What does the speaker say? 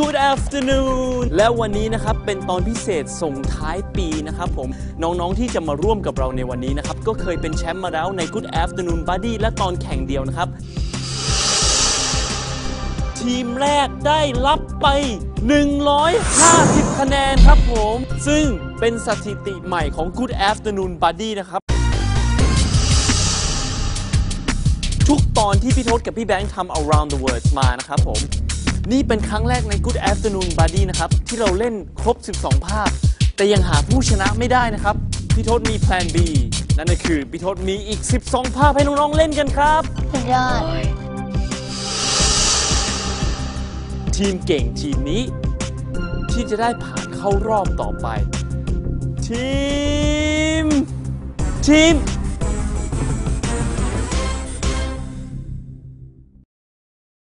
Good afternoon และวันนี้นะครับเป็นตอนพิเศษส่งท้ายปีนะครับผมน้องๆที่จะมาร่วมกับเราในวันนี้นะครับ ก็เคยเป็นแชมป์มาแล้วใน Good afternoon buddy และตอนแข่งเดียวนะครับ ทีมแรกได้รับไป 150 คะแนนครับผม ซึ่งเป็นสถิติใหม่ของ Good afternoon buddy นะครับทุกตอนที่พี่ทศกับพี่แบงค์ทำ around the world มานะครับผม นี่เป็นครั้งแรกใน Good afternoon buddy นะครับ ที่เราเล่นครบ 12 ภาพ แต่ยังหาผู้ชนะไม่ได้นะครับ พี่ทศมี plan B นั่นก็คือพี่ทศมีอีก 12 ภาพให้น้อง ๆ เล่นกันครับ สุดยอด ทีมเก่งทีมนี้ ที่จะได้ผ่านเข้ารอบต่อไป ทีม ทีม